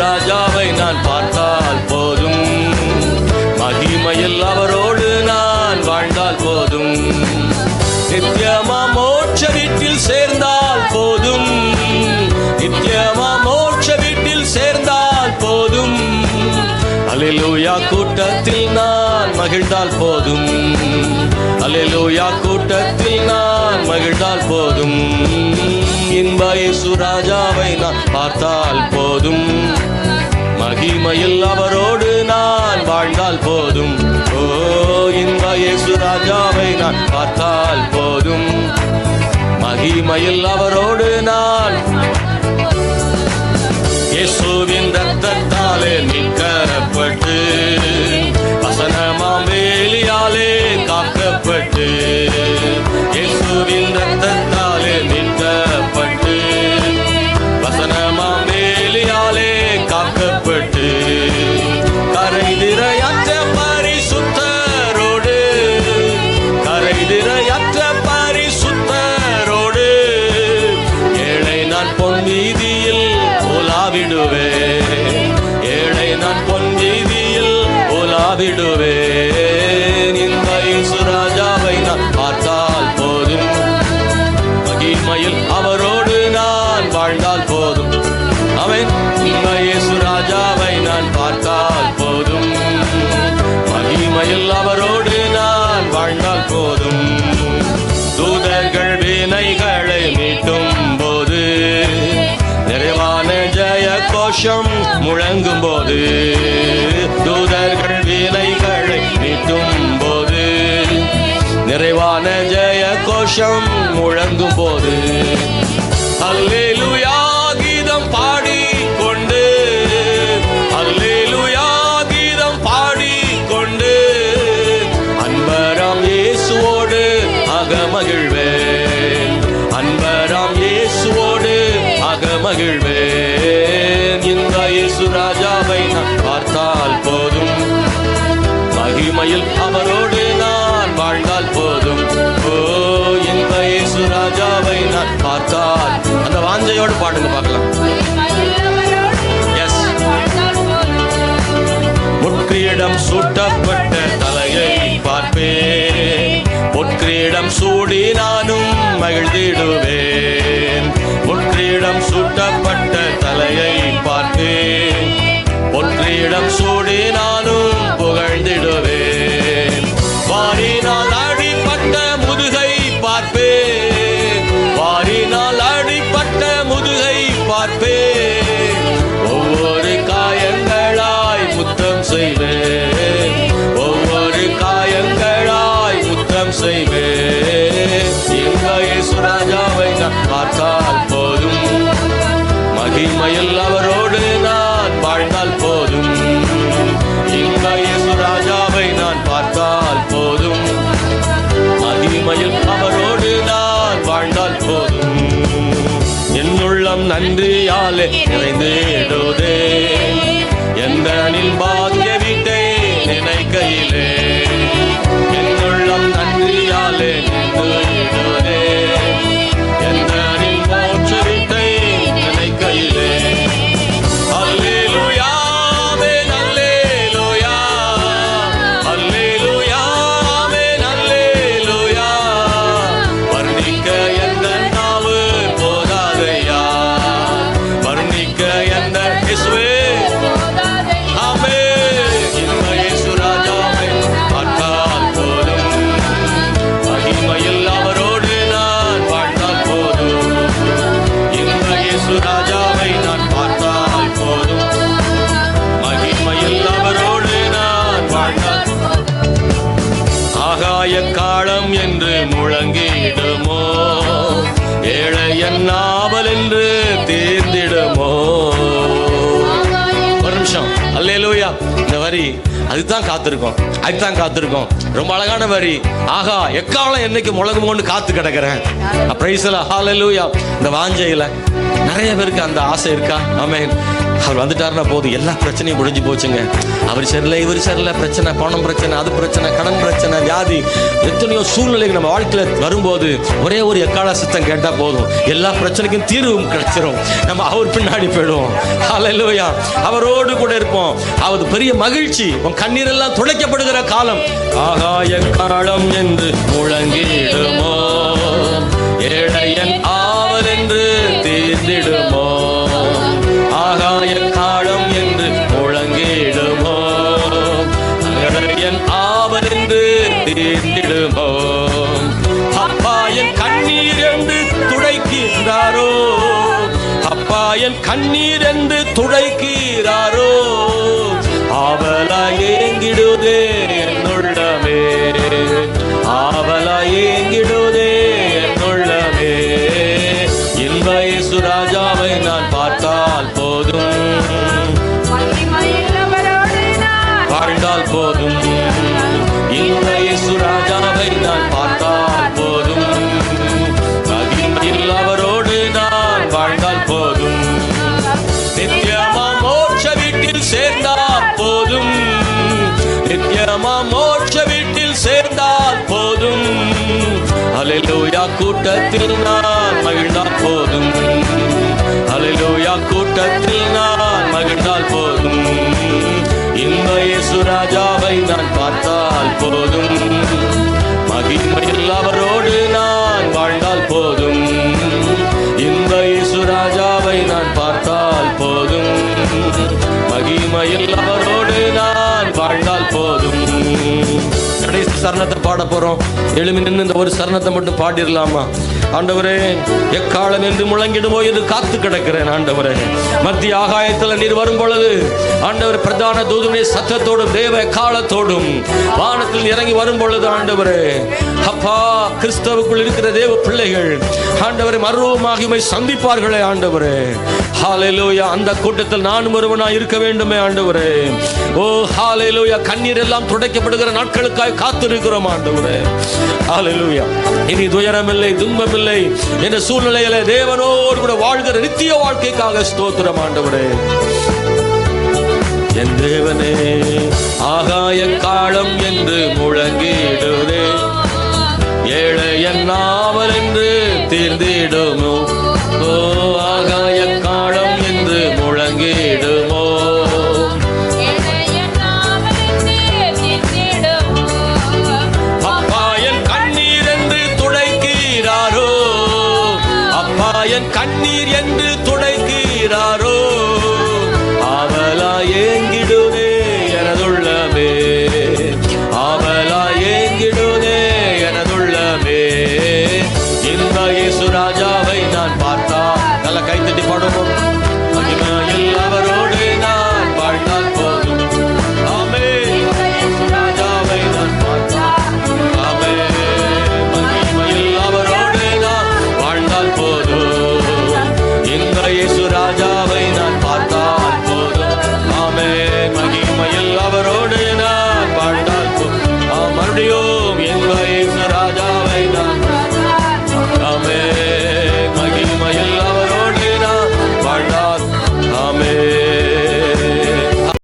ராஜாவை நான் பார்த்தால் போதும். மகிமையில் அவரோடு நான் வாழ்ந்தால் போதும். நித்தியமா மோட்ச வீட்டில் சேர்ந்தால் போதும். நித்தியமா மோட்ச வீட்டில் சேர்ந்தால் போதும். அலிலூயா கூட்டத்தில் நான் மகிழ்ந்தால் போதும். அலிலூயா கூட்டத்தில் நான் மகிழ்ந்தால் போதும். இன்ப இயேசு ராஜாவை நான் பார்த்தால் போதும். மகிமையில் அவரோடு நான் வாழ்ந்தால் போதும். ஓ இந்த இயேசு ராஜாவை நான் பார்த்தால் போதும். மகிமையில் அவரோடு நான் கோஷம் முழங்கும் போது தூதர்கள் விலைகளை நீட்டும் போது நிறைவான ஜெய கோஷம் முழங்கும் போது உண்மையில் அவரோடு நான் வாழ்ந்தால் போதும். ஓ இந்த இயேசு ராஜாவை நான் பார்த்தால். அந்த வாஞ்சையோடு பாடுங்க பார்க்கலாம். எஸ் முற்றியிடம் சூட்டப்பட்ட தலையை பார்ப்பேன். பொற்கிரீடம் சூடி நானும் மகிழ்ந்திடுவேன். மகிமையில் அவரோடு நான் வாழ்ந்தால் போதும். எங்க இயேசு ராஜாவை நான் பார்த்தால் போதும். மகிமையில் அவரோடு நான் வாழ்ந்தால் போதும். என்னுள்ளம் நன்றியாலே நிறைந்தேடுதே எந்த பாக்கிய வீட்டை நினைக்கையிலே இந்த வரி அதுதான் காத்திருக்கோம். அதுதான் காத்திருக்கோம். ரொம்ப அழகான வரி. ஆகா எக்காலம் என்னைக்கு முழங்குமோன்னு காத்து கிடக்கிறேன். பிரைஸ்ல ஹalleluya இந்த வாஞ்சையில நிறைய பேருக்கு அந்த ஆசை இருக்கா? ஆமென் அவர் வந்துட்டாருன்னா போதும் எல்லா பிரச்சனையும் முடிஞ்சு போச்சுங்க. அவர் சரியில்லை இவர் சரியில்லை. பிரச்சனை பணம் பிரச்சனை அது பிரச்சனை கடன் பிரச்சனை வியாதி எத்தனையோ சூழ்நிலைகள் நம்ம வாழ்க்கையில வரும்போது ஒரே ஒரு எக்கால சத்தம் கேட்டா போதும். எல்லா பிரச்சனைக்கும் தீர்வும் கிடைச்சிரும். நம்ம அவர் பின்னாடி போயிடுவோம். ஹalleluya அவரோடு கூட இருப்போம். அவர் பெரிய மகிழ்ச்சி உன் கண்ணீரெல்லாம் துடைக்கப்படுகிற காலம். ஆகாய காலம் என்று முழங்கிடுமோ? ஏழையன் ஆவதென்று தீர்ந்திடுமோ? ஆகாய காலம் என்று முழங்கிடுமோ? நகரையன் ஆவதென்று தீர்ந்திடுமோ? அப்பாயன் கண்ணீர் என்று துடைக்கின்றாரோ? கண்ணீர் என்று துடைக்கி இன்ப இயேசு ராஜாவை நான் பார்த்தால் போதும். மகிமையுள்ளவரோடு வாழ்ந்தால் போதும். இந்த இயேசு ராஜாவை நான் பார்த்தால் போதும். மகிமையில் அவரோடு நான் வாழ்ந்தால் போதும். நித்தியமா மோட்ச வீட்டில் சேர்ந்தால் போதும். நித்தியமா மோட்ச வீட்டில் சேர்ந்தால் போதும். அலையிலூயா கூட்டத்தில் நான் போதும். மகிமையில் அவரோடு நான் வாழ்ந்தால் போதும். இந்த இசுராஜாவை நான் பார்த்தால் போதும். மகிமையில் அவரோடு நான் வாழ்ந்தால் போதும். கடைசி சரணத்தை பாட போறோம். எழுமி நின்று இந்த ஒரு சரணத்தை மட்டும் பாடிடலாமா? ஆண்டவரே எக்காலம் என்று முழங்கிடுமோ என்று காத்து கிடக்கிறேன் ஆண்டவரே. மத்திய ஆகாயத்தில் நீர் வரும் பொழுது ஆண்டவர் பிரதான தூதுடைய சத்தத்தோடும் தேவ காலத்தோடும் வானத்தில் இறங்கி வரும் பொழுது ஆண்டவரே அப்பா கிறிஸ்தவுக்குள் இருக்கிற தேவ பிள்ளைகள் ஆண்டவரை மர்வமாகி உம்மை சந்திப்பார்களே ஆண்டவரே. ஹalleluya அந்த கூட்டத்தில் நானும் ஒருவனாய் இருக்க வேண்டுமே ஆண்டவரே. ஓ ஹalleluya கண்ணீர் எல்லாம் துடைக்கப்படுகிற நாட்களுக்காக காத்திருக்கிறோம் ஆண்டவரே. லோயா இனி துயரமில்லை துன்பமில்லை என்ற சூழ்நிலையில தேவனோடு கூட வாழ்கிற நித்திய வாழ்க்கைக்காக ஸ்தோத்திரம் ஆண்டவரே. என் தேவனே ஆகாய காலம் என்று முழங்கிடுதே. ஏழை என் நாவல் என்று தீர்ந்திடுமோ? என் கண்ணீர் என்று துடைக்கிறாரோ?